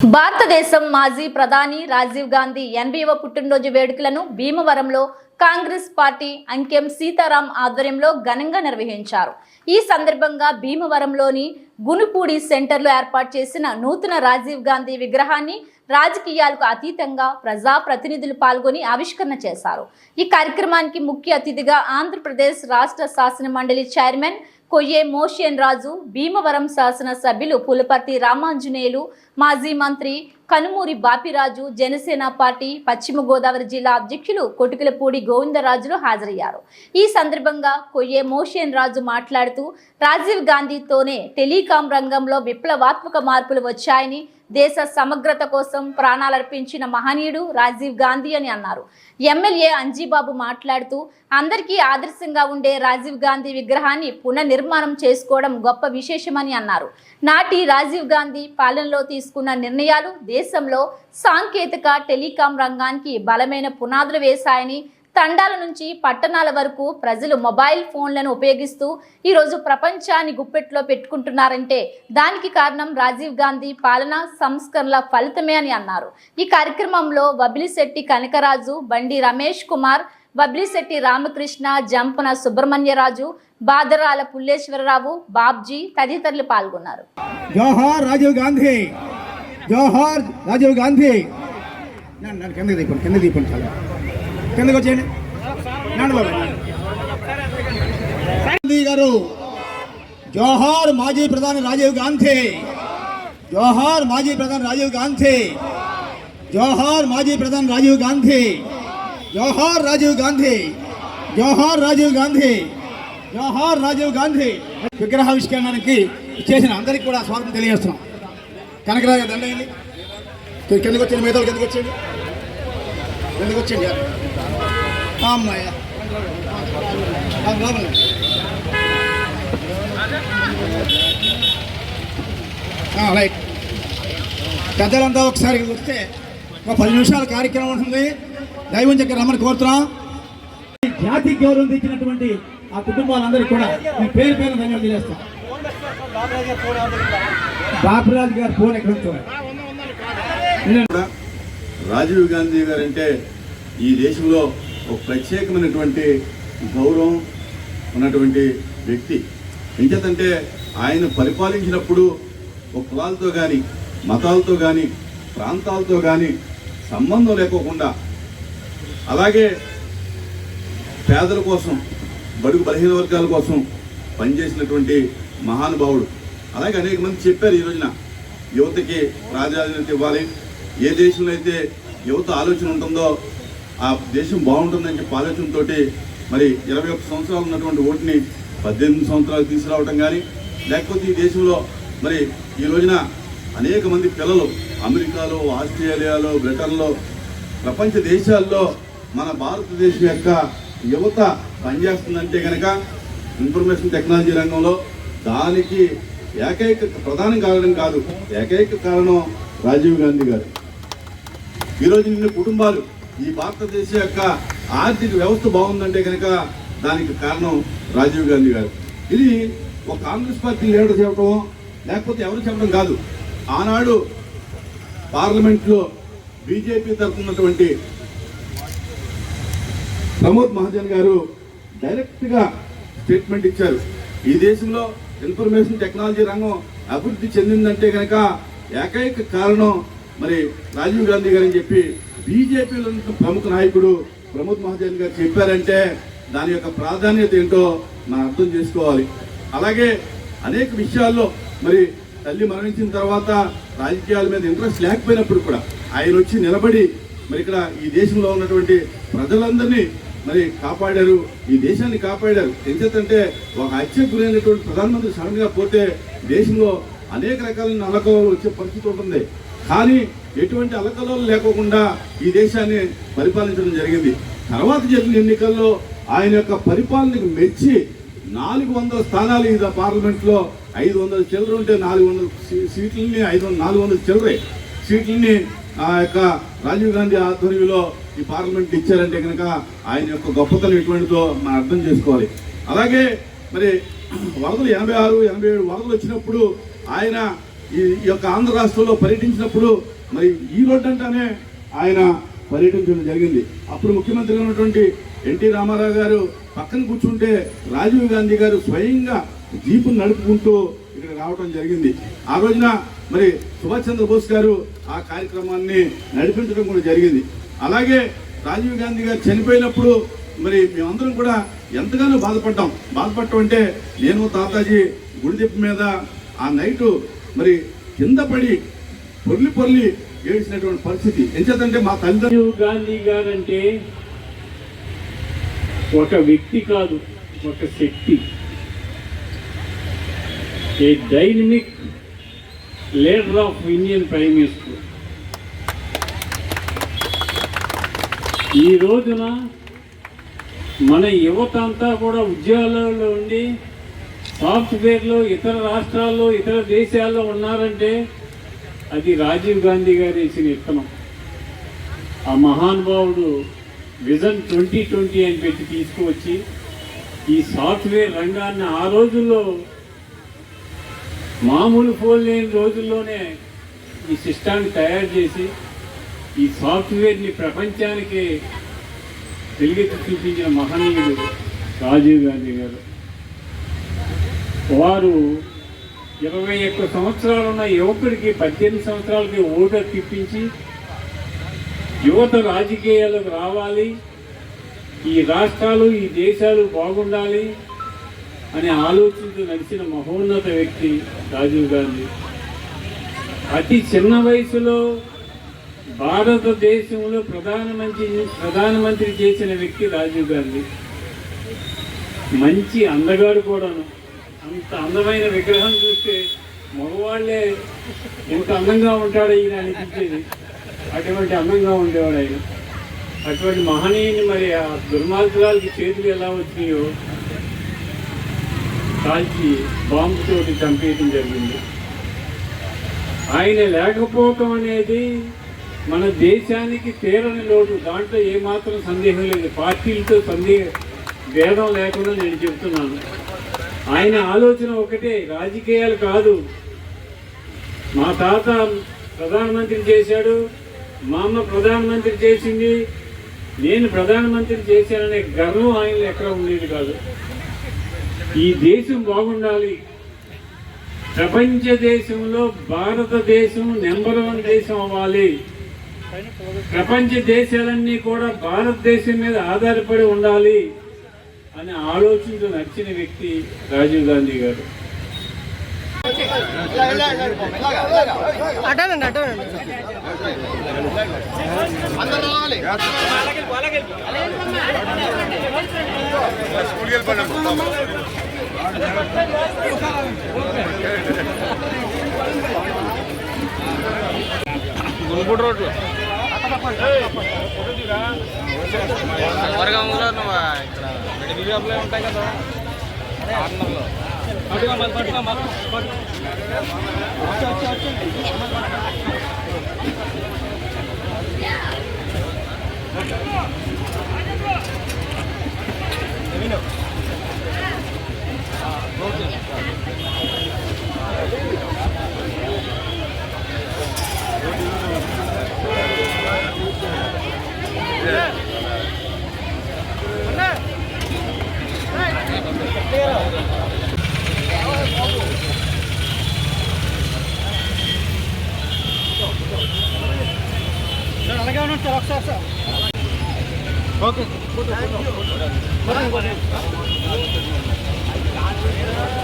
భారతదేశం మాజీ ప్రధాని రాజీవ్ గాంధీ ఎనభైవ పుట్టినరోజు వేడుకలను భీమవరంలో కాంగ్రెస్ పార్టీ అంకెం సీతారాం ఆధ్వర్యంలో ఘనంగా నిర్వహించారు. ఈ సందర్భంగా భీమవరంలోని గునుపూడి సెంటర్లో ఏర్పాటు చేసిన నూతన రాజీవ్ గాంధీ విగ్రహాన్ని రాజకీయాలకు అతీతంగా ప్రజా ప్రతినిధులు పాల్గొని ఆవిష్కరణ చేశారు. ఈ కార్యక్రమానికి ముఖ్య అతిథిగా ఆంధ్రప్రదేశ్ రాష్ట్ర శాసన మండలి చైర్మన్ కొయ్యే మోషియన్ రాజు భీమవరం శాసన సభ్యులు పులపర్తి రామాంజనేయులు మాజీ మంత్రి కనుమూరి బాపిరాజు జనసేన పార్టీ పశ్చిమ గోదావరి జిల్లా అధ్యక్షులు కొటుకులపూడి గోవిందరాజులు హాజరయ్యారు. ఈ సందర్భంగా కొయ్యే మోషియన్ రాజు మాట్లాడుతూ రాజీవ్ గాంధీతోనే టెలికాం రంగంలో విప్లవాత్మక మార్పులు వచ్చాయని దేశ సమగ్రత కోసం ప్రాణాలర్పించిన మహనీయుడు రాజీవ్ గాంధీ అని అన్నారు. ఎమ్మెల్యే అంజీబాబు మాట్లాడుతూ అందరికీ ఆదర్శంగా ఉండే రాజీవ్ గాంధీ విగ్రహాన్ని పునర్నిర్మాణం చేసుకోవడం గొప్ప విశేషమని అన్నారు. నాటి రాజీవ్ గాంధీ పాలనలో తీసుకున్న నిర్ణయాలు దేశంలో సాంకేతిక టెలికాం రంగానికి బలమైన పునాదులు వేశాయని తండాల నుంచి పట్టణాల వరకు ప్రజలు మొబైల్ ఫోన్లను ఉపయోగిస్తూ ఈరోజు ప్రపంచాన్ని గుప్పెట్లో పెట్టుకుంటున్నారంటే దానికి కారణం రాజీవ్ గాంధీ పాలన సంస్కరణల ఫలితమే అని అన్నారు. ఈ కార్యక్రమంలో వబిలిశెట్టి కనకరాజు బండి రమేష్ కుమార్ వబ్లిశెట్టి రామకృష్ణ జంపన సుబ్రహ్మణ్యరాజు బాదరాల పుల్లేశ్వరరావు బాబ్జీ తదితరులు పాల్గొన్నారు. జోహార్ రాజీవ్ గాంధీ! జోహార్ రాజీవ్ గాంధీ! నన్ను నన్ను కింద దీపం చాలా కిందకి వచ్చేయండి? గాంధీ గారు జోహార్ మాజీ ప్రధాని రాజీవ్ గాంధీ జోహార్ మాజీ ప్రధాని రాజీవ్ గాంధీ జోహార్ మాజీ ప్రధాని రాజీవ్ గాంధీ జోహార్ రాజీవ్ గాంధీ జోహార్ రాజీవ్ గాంధీ జోహార్ రాజీవ్ గాంధీ. విగ్రహావిష్కరణకి చేసిన అందరికీ కూడా స్వాగతం తెలియజేస్తున్నాం. కనకరాజు దండయండి కిందకి వచ్చింది మిగతా కిందకి వచ్చింది ఎందుకు వచ్చింది ఆ అమ్మాయ లోపల రైట్ పెద్దలంతా ఒకసారి వస్తే ఒక పది నిమిషాల కార్యక్రమం ఉంటుంది. దైవం దగ్గర రమ్మని కోరుతున్నాం. జాతి గౌరవం తెచ్చినటువంటి ఆ కుటుంబాలందరికీ కూడా మీ పేరు పేరు ధన్యవాదాలు తెలియజేస్తాం. బాపురాజు గారు ఫోన్ ఎక్కడ రాజీవ్ గాంధీ గారు అంటే ఈ దేశంలో ఒక ప్రత్యేకమైనటువంటి గౌరవం ఉన్నటువంటి వ్యక్తి. ఎంచేతంటే ఆయన పరిపాలించినప్పుడు ఒక కులాలతో కానీ మతాలతో కానీ ప్రాంతాలతో కానీ సంబంధం లేకోకుండా అలాగే పేదల కోసం బడుగు బలహీన వర్గాల కోసం పనిచేసినటువంటి మహానుభావుడు. అలాగే అనేక మంది చెప్పారు ఈ రోజున యువతకి ప్రాధాన్యత ఇవ్వాలి ఏ దేశంలో అయితే యువత ఆలోచన ఉంటుందో ఆ దేశం బాగుంటుందని చెప్పి ఆలోచనతో మరి ఇరవై ఒక్క సంవత్సరాలు ఉన్నటువంటి ఓటుని పద్దెనిమిది సంవత్సరాలు తీసుకురావడం కానీ లేకపోతే ఈ దేశంలో మరి ఈ రోజున అనేక మంది పిల్లలు అమెరికాలో ఆస్ట్రేలియాలో బ్రిటన్లో ప్రపంచ దేశాల్లో మన భారతదేశం యొక్క యువత పనిచేస్తుందంటే కనుక ఇన్ఫర్మేషన్ టెక్నాలజీ రంగంలో దానికి ఏకైక ప్రధాన కారణం కాదు ఏకైక కారణం రాజీవ్ గాంధీ గారు. ఈరోజు నిన్న కుటుంబాలు ఈ భారతదేశ యొక్క ఆర్థిక వ్యవస్థ బాగుందంటే కనుక దానికి కారణం రాజీవ్ గాంధీ గారు. ఇది ఒక కాంగ్రెస్ పార్టీ లీడర్ చెప్పడం లేకపోతే ఎవరు చెప్పడం కాదు. ఆనాడు పార్లమెంట్లో బీజేపీ తరఫున్నటువంటి ప్రమోద్ మహాజన్ గారు డైరెక్ట్గా స్టేట్మెంట్ ఇచ్చారు. ఈ దేశంలో ఇన్ఫర్మేషన్ టెక్నాలజీ రంగం అభివృద్ధి చెందిందంటే కనుక ఏకైక కారణం మరి రాజీవ్ గాంధీ గారు అని చెప్పి బీజేపీలో ఉన్న ప్రముఖ నాయకుడు ప్రమోద్ మహాజన్ గారు చెప్పారంటే దాని యొక్క ప్రాధాన్యత ఏంటో మనం అర్థం చేసుకోవాలి. అలాగే అనేక విషయాల్లో మరి తల్లి మరణించిన తర్వాత రాజకీయాల మీద ఇంట్రెస్ట్ లేకపోయినప్పుడు కూడా ఆయన వచ్చి నిలబడి మరి ఇక్కడ ఈ దేశంలో ఉన్నటువంటి ప్రజలందరినీ మరి కాపాడారు ఈ దేశాన్ని కాపాడారు. ఎందుకంటే ఒక హత్యకు గురైనటువంటి ప్రధానమంత్రి సడన్గా పోతే దేశంలో అనేక రకాల అలకలు వచ్చే పరిస్థితి ఉంటుంది. కానీ ఎటువంటి అలకలు లేకోకుండా ఈ దేశాన్ని పరిపాలించడం జరిగింది. తర్వాత జరిగిన ఎన్నికల్లో ఆయన యొక్క పరిపాలనకు మెచ్చి నాలుగు వందల స్థానాలు ఇది పార్లమెంట్లో ఐదు వందల చిల్లర ఉంటే నాలుగు వందల సీట్లని ఐదు వందల నాలుగు వందల చిల్లరే సీట్లని ఆ యొక్క రాజీవ్ గాంధీ ఆధ్వర్యంలో ఈ పార్లమెంట్ ఇచ్చారంటే కనుక ఆయన యొక్క గొప్పతనం ఎటువంటిదో మనం అర్థం చేసుకోవాలి. అలాగే మరి వరదలు ఎనభై ఆరు ఎనభై ఏడు వరదలు వచ్చినప్పుడు ఆయన ఈ యొక్క ఆంధ్ర రాష్ట్రంలో పర్యటించినప్పుడు మరి ఈ రోడ్డు అంటేనే ఆయన పర్యటించడం జరిగింది. అప్పుడు ముఖ్యమంత్రిగా ఉన్నటువంటి ఎన్టీ రామారావు గారు పక్కన కూర్చుంటే రాజీవ్ గాంధీ గారు స్వయంగా జీపును నడుపుకుంటూ ఇక్కడ రావడం జరిగింది. ఆ రోజున మరి సుభాష్ చంద్రబోస్ గారు ఆ కార్యక్రమాన్ని నడిపించడం కూడా జరిగింది. అలాగే రాజీవ్ గాంధీ గారు చనిపోయినప్పుడు మరి మేమందరం కూడా ఎంతగానో బాధపడ్డాం. బాధపడటం అంటే నేను తాతాజీ గుడిదిప్పు మీద ఆ నైటు మరి కింద పడి పొర్లి పొర్లి ఏడ్చినటువంటి పరిస్థితి. ఎంచేతంటే మా తల్లిదండ్రులు గాంధీ గారు అంటే ఒక వ్యక్తి కాదు ఒక శక్తి. A dynamic leader of Indian prime minister. ఈ రోజున మన యువత అంతా కూడా ఉద్యోగాలలో ఉండి సాఫ్ట్వేర్లో ఇతర రాష్ట్రాల్లో ఇతర దేశాల్లో ఉన్నారంటే అది రాజీవ్ గాంధీ గారు వేసిన విత్తనం. ఆ మహానుభావుడు విజన్ ట్వంటీ ట్వంటీ అని పెట్టి తీసుకువచ్చి ఈ సాఫ్ట్వేర్ రంగాన్ని ఆ రోజుల్లో మామూలు ఫోన్ లేని రోజుల్లోనే ఈ సిస్టాన్ని తయారు చేసి ఈ సాఫ్ట్వేర్ని ప్రపంచానికి వెలుగెత్తి చూపించిన మహనీయుడు రాజీవ్ గాంధీ గారు. వారు ఇరవై ఒక్క సంవత్సరాలు ఉన్న యువకుడికి పద్దెనిమిది సంవత్సరాలకి ఓటు తిప్పించి యువత రాజకీయాలకు రావాలి. ఈ రాష్ట్రాలు ఈ దేశాలు బాగుండాలి అనే ఆలోచనతో నడిచిన మహోన్నత వ్యక్తి రాజీవ్ గాంధీ. అతి చిన్న వయసులో భారతదేశంలో ప్రధానమంత్రి ప్రధానమంత్రి చేసిన వ్యక్తి రాజీవ్ గాంధీ. మంచి అందగాడు కూడాను. అంత అందమైన విగ్రహం చూస్తే మగవాళ్ళే ఎంత అందంగా ఉంటాడో ఈయన అనిపించేది. అటువంటి అందంగా ఉండేవాడు ఆయన. అటువంటి మహనీయుని మరి ఆ దుర్మార్గురాలకి చేతులు ఎలా వచ్చినాయో కాల్చి బాంబుతోటి చంపేయటం జరిగింది. ఆయన లేకపోవటం అనేది మన దేశానికి తీరని లోటు. దాంట్లో ఏమాత్రం సందేహం లేదు. పార్టీలతో సందేహం భేదం లేకుండా నేను చెప్తున్నాను. ఆయన ఆలోచన ఒకటే రాజకీయాలు కాదు. మా తాత ప్రధానమంత్రి చేశాడు మా అమ్మ ప్రధానమంత్రి చేసింది నేను ప్రధానమంత్రి చేశాననే గర్వం ఆయనలో ఎక్కడ ఉండేది కాదు. ఈ దేశం బాగుండాలి. ప్రపంచ దేశంలో భారతదేశం నెంబర్ వన్ దేశం అవ్వాలి. ప్రపంచ దేశాలన్నీ కూడా భారతదేశం మీద ఆధారపడి ఉండాలి. అనే ఆలోచనతో నచ్చిన వ్యక్తి రాజీవ్ గాంధీ గారు. అటనండి అటనండి. నువ్వు ఇక్కడ మెడికల్ షాప్లో ఉంటాయి కదా కార్నర్లో పట్టుకో మరి పట్టుకో మరి పట్టుకో వచ్చి, వచ్చి, వచ్చి. సార్ ఒకసారి సార్. ఓకే.